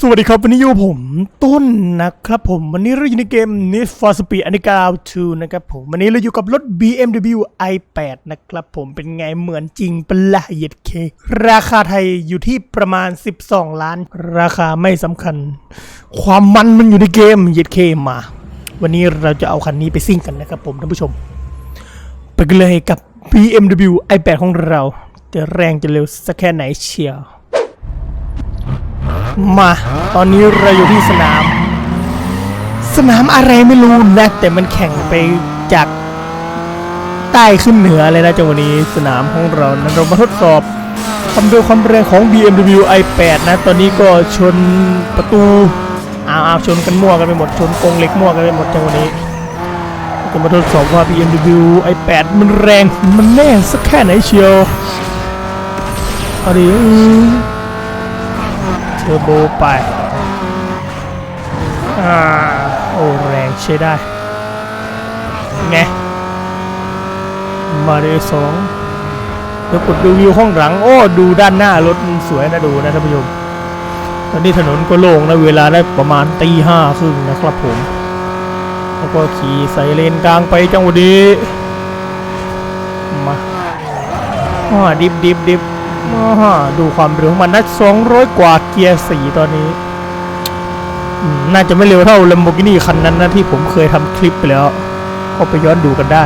สวัสดีครับ วันนี้อยู่ผมต้นนะครับผม วันนี้เราอยู่ในเกม Need for Speed Underground 2นะครับผม วันนี้เราอยู่กับรถ BMW i8 นะครับผมเป็นไงเหมือนจริงปะละเย็ดเค ราคาไทยอยู่ที่ประมาณ 12 ล้าน ราคาไม่สำคัญ ความมันมันอยู่ในเกมเย็ดเคมา วันนี้เราจะเอาคันนี้ไปซิ่งกันนะครับผมท่านผู้ชม ไปกันเลยกับ BMW i8 ของเราจะแรงจะเร็วสักแค่ไหนเชียว มา ตอนนี้เราอยู่ที่สนาม สนามอะไรไม่รู้นะ แต่มันแข่งไปจากใต้ขึ้นเหนือเลยนะจังหวะนี้สนามของเรานะเรามาทดสอบความเร็วความแรงของ BMW i8 นะ ตอนนี้ก็ชนประตูอ้าวอ้าชนกันมั่วกันไปหมดชนกรงเหล็กมั่วกันไปหมดจังหวะนี้ก็มาทดสอบว่า BMW i8 มันแรงมันแน่สักแค่ไหนเชียวเอาดิอืม เทอร์โบไปอ่าโอ้แรงใช้ได้ไงมาเดสองเดี๋ยวกดดูวิวห้องหลัง โอ้ ดูด้านหน้ารถสวยนะดูนะท่านผู้ชมตอนนี้ถนนก็โล่งนะเวลาได้ประมาณตีห้าครึ่งนะครับผมแล้วก็ขี่ใส่เลนกลางไปจังหวะนี้มาอ่าดิบดิบดิบ ดูความเร็วมันนะ200กว่าเกียร์สีตอนนี้ น่าจะไม่เร็วเท่า Lamborghini คันนั้นนะที่ผมเคยทำคลิปไปแล้ว ก็ไปย้อนดูกันได้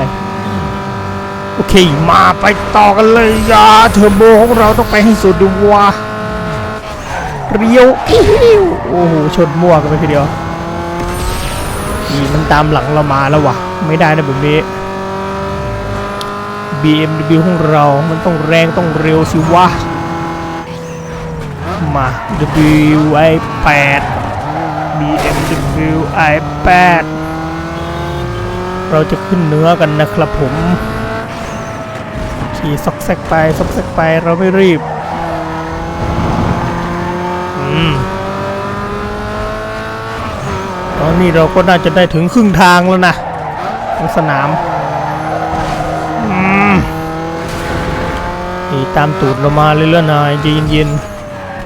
โอเค มาไปต่อกันเลยยาเทอร์โบของเราต้องไปให้สุดดูว่าเรียวอิ๊วโอ้โห ชนมั่วกันไปทีเดียวนี่มันตามหลังเรามาแล้ววะไม่ได้นะแบบนี้ BMW ของเรา มันต้องแรงต้องเร็วสิวะ มา W i8 BMW i8 เราจะขึ้นเนื้อกันนะครับผม ขี่ซอกแซกไปซอกแซกไปเราไม่รีบอืมตอนนี้เราก็น่าจะได้ถึงครึ่งทางแล้วนะของสนาม นี่ตามตูดเรามาเลยแล้วนายใจเย็น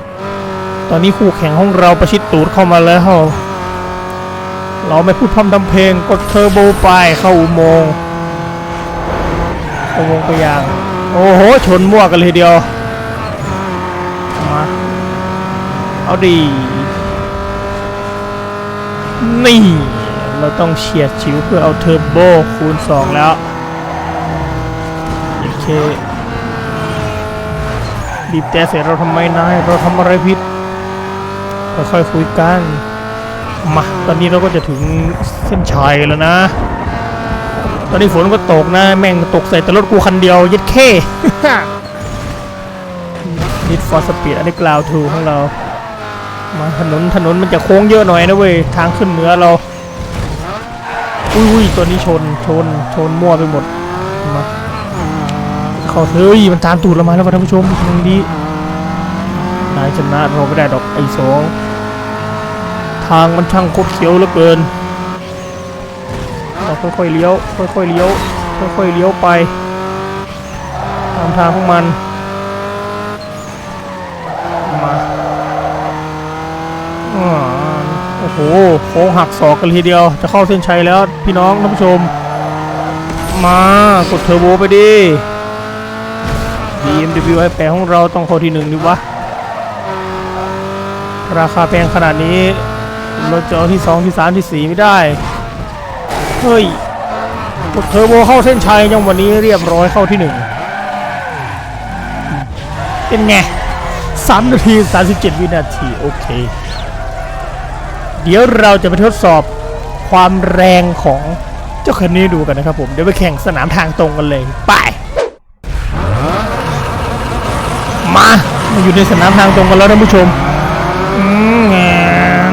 ๆตอนนี้คู่แข่งของเราประชิดตูดเข้ามาแล้ว เราไม่พูดพร่ำทำเพลงกดเทอร์โบไปเข้าอุโมงค์อุโมงค์ไปอย่าง โอ้โห ชนมั่วกันเลยเดียว มา เอาดี นี่ เราต้องเฉียดชิวเพื่อเอาเทอร์โบคูณ 2 แล้ว เคบีบแต่เสร็จเราทำไมนายเราทำอะไรผิดค่อยๆคุยกันมาตอนนี้เราก็จะถึงเส้นชัยแล้วนะ ตอนนี้ฝนก็ตกนะ แม่งตกใส่แต่รถกูคันเดียวยัดเข้นิดฟอร์สปีดอันนี้กล่าวถูกของเรา มาถนนถนนมันจะโค้งเยอะหน่อยนะเว้ย ทางขึ้นเหนือเรา อุ้ยตัวนี้ชนชนชนมั่วไปหมดมา ขาเฮ้ยมันตามตูดเรามาแล้วท่านผู้ชมทางนี้นายชนะเราไม่ได้ดอกไอ้สองทางมันช่างคดเขียวเหลือเกินเราค่อยๆเลี้ยวค่อยๆเลี้ยวค่อยๆเลี้ยวไปตามทางของมันมาอ่าโอ้โหโค้งหักศอกกันทีเดียว จะเข้าเส้นชัยแล้วพี่น้องท่านผู้ชม มากดเทอร์โบไปดิ BMW i8 ของเราต้องเข้าที่หนึ่งดิวะ ราคาแพงขนาดนี้เราจะเอาที่สองที่สามที่สี่ไม่ได้ เฮ้ยกดเทอร์โบเข้าเส้นชัยยังวันนี้เรียบร้อยเข้าที่หนึ่งเป็นไงสามนาทีสามสิบเจ็ดวินาที โอเค เดี๋ยวเราจะไปทดสอบความแรงของเจ้าคันนี้ดูกันนะครับผม เดี๋ยวไปแข่งสนามทางตรงกันเลย ไป มามาอยู่ในสนามทางตรงกันแล้วท่านผู้ชมอืมงาน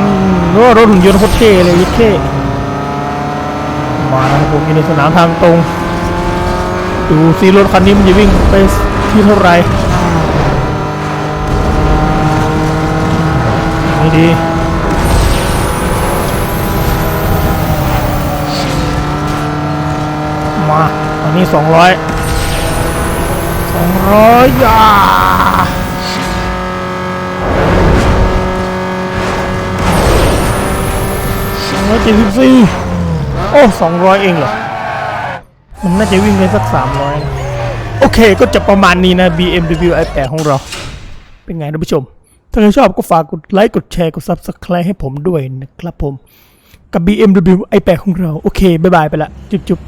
โอ้รถหุ่นยนต์โคตรเท่เลยยิ่งเท่มาแล้วผมอยู่ในสนามทางตรง ดูซิรถคันนี้มันจะวิ่งไปที่เท่าไหร่ไม่ดีมาอันนี้สองร้อย สองร้อยยา174โอ้200 เองเหรอ มันน่าจะวิ่งได้สัก 300นะโอเค ก็จะประมาณนี้นะ BMW i8 ของเรา เป็นไงท่านผู้ชม ถ้าใครชอบก็ฝากกดไลค์ กดแชร์ กด Subscribe ให้ผมด้วยนะครับผม กับ BMW i8 ของเรา โอเค บ๊ายบายไปละ จุ๊บ